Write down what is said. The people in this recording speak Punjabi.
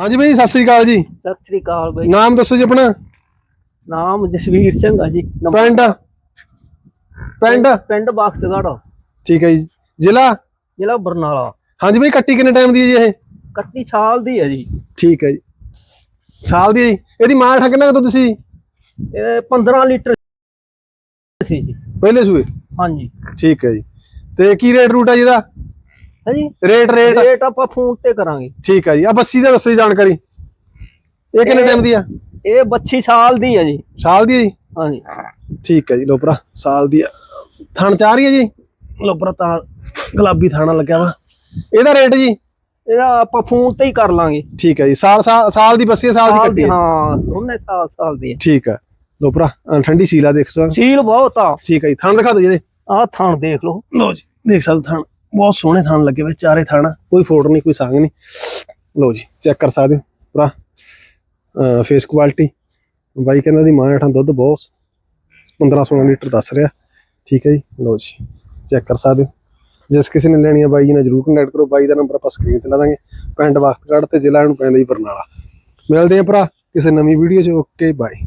ਹਾਂਜੀ ਬਾਈ ਸਤਿ ਸ੍ਰੀ ਅਕਾਲ ਜੀ। ਸਤਿ ਸ੍ਰੀ ਅਕਾਲ ਬਾਈ। ਨਾਮ ਦੱਸੋ ਜੀ ਆਪਣਾ। ਨਾਮ ਜਸਵੀਰ ਸਿੰਘ ਆ ਜੀ। ਨੰਬਰ- ਪਿੰਡ? ਪਿੰਡ? ਪਿੰਡ ਬਖਤਗੜ੍ਹ ਠੀਕ ਹੈ ਜੀ। ਜ਼ਿਲ੍ਹਾ? ਜ਼ਿਲ੍ਹਾ ਬਰਨਾਲਾ। ਹਾਂਜੀ ਬਾਈ ਕੱਟੀ ਕਿੰਨੇ ਟਾਈਮ ਦੀ ਹੈ ਜੀ ਇਹ? ਕੱਤੀ ਸਾਲ ਦੀ ਹੈ ਜੀ। ਠੀਕ ਹੈ ਜੀ। ਸਾਲ ਦੀ ਹੈ ਜੀ। ਇਹਦੀ ਮਾਂ ਠਾ ਕਿੰਨਾ ਕੁ ਦੁੱਧ ਸੀ ਇਹ 15 ਲੀਟਰ ਸੀ ਜੀ। ਪਹਿਲੇ ਸੂਏ? ਹਾਂਜੀ। ਠੀਕ ਹੈ ਜੀ। ਤੇ ਕੀ ਰੇਟ ਰੂਟ ਹੈ ਜੀ ਇਹਦਾ? ਹੈ ਜੀ ਰੇਟ ਰੇਟ ਰੇਟ ਆਪਾਂ ਫੋਨ ਤੇ ਕਰਾਂਗੇ। ਠੀਕ ਹੈ ਜੀ। ਆ ਬੱਸੀ ਦਾ ਦੱਸੋ ਜੀ ਜਾਣਕਾਰੀ। ਇਹ ਕਿੰਨੇ ਟਾਈਮ ਦੀ ਆ? ਇਹ 25 ਸਾਲ ਦੀ ਹੈ ਜੀ। ਸਾਲ ਦੀ ਜੀ? ਹਾਂਜੀ। ਠੀਕ ਹੈ ਜੀ ਲੋ ਭਰਾ ਸਾਲ ਦੀ ਆ। ਥਣ ਚਾਹ ਰਹੀ ਹੈ ਜੀ? ਲੋ ਭਰਾ ਤਾਂ ਗੁਲਾਬੀ ਥਾਣਾ ਲੱਗਿਆ ਵਾ। ਇਹਦਾ ਰੇਟ ਜੀ? ਇਹਦਾ ਆਪਾਂ ਫੋਨ ਤੇ ਹੀ ਕਰ ਲਾਂਗੇ। ਠੀਕ ਹੈ ਜੀ ਸਾਲ ਸਾਲ ਦੀ ਬੱਸੀ ਸਾਲ ਦੀ ਕੱਟੀ ਹੈ ਉਹਨੇ ਸਾਲ ਸਾਲ ਦੀ ਠੀਕ ਹੈ ਲੋ ਭਰਾ ਠੰਡੀ ਸੀਲਾ ਦੇਖ ਸਕਦੇ ਸੀਲ ਬਹੁਤ ਆ। ਠੀਕ ਹੈ ਜੀ ਥਣ ਦਿਖਾ ਦਿਓ ਜੀ ਇਹਦੇ। ਆਹ ਥਣ ਦੇਖ ਲਓ। ਲੋ ਜੀ ਦੇਖ ਸਕਦੇ ਥਣ। ਬਹੁਤ ਸੋਹਣੇ ਥਾਣ ਲੱਗੇ ਵੇ, ਚਾਰੇ ਥਾਣਾ ਕੋਈ ਫੋਟ ਨਹੀਂ, ਕੋਈ ਸੰਗ ਨਹੀਂ। ਲੋ ਜੀ ਚੈੱਕ ਕਰ ਸਕਦੇ ਹੋ ਪੂਰਾ ਫੇਸ ਕੁਆਲਿਟੀ ਬਾਈ ਕਹਿੰਦਾ ਦੀ ਮਾਂ ਹੇਠਾਂ ਦੁੱਧ ਬਹੁਤ 15 16 ਲੀਟਰ ਦੱਸ ਰਿਹਾ। ਠੀਕ ਹੈ ਜੀ ਲੋ ਜੀ ਚੈੱਕ ਕਰ ਸਕਦੇ ਹੋ। ਜਿਸ ਕਿਸੇ ਨੇ ਲੈਣੀ ਆ ਬਾਈ ਜੀ ਨਾਲ ਜਰੂਰ ਕੰਟੈਕਟ ਕਰੋ। ਬਾਈ ਦਾ ਨੰਬਰ ਆਪਾਂ ਸਕਰੀਨ ਤੇ ਲਾ ਦਾਂਗੇ। ਪਿੰਡ ਵਖਤਗੜ੍ਹ ਤੇ ਜ਼ਿਲ੍ਹਾ ਨੂੰ ਪੈਂਦਾ ਜੀ ਬਰਨਾਲਾ। ਮਿਲਦੇ ਆ ਭਰਾ ਕਿਸੇ ਨਵੀਂ ਵੀਡੀਓ 'ਚ। Okay bye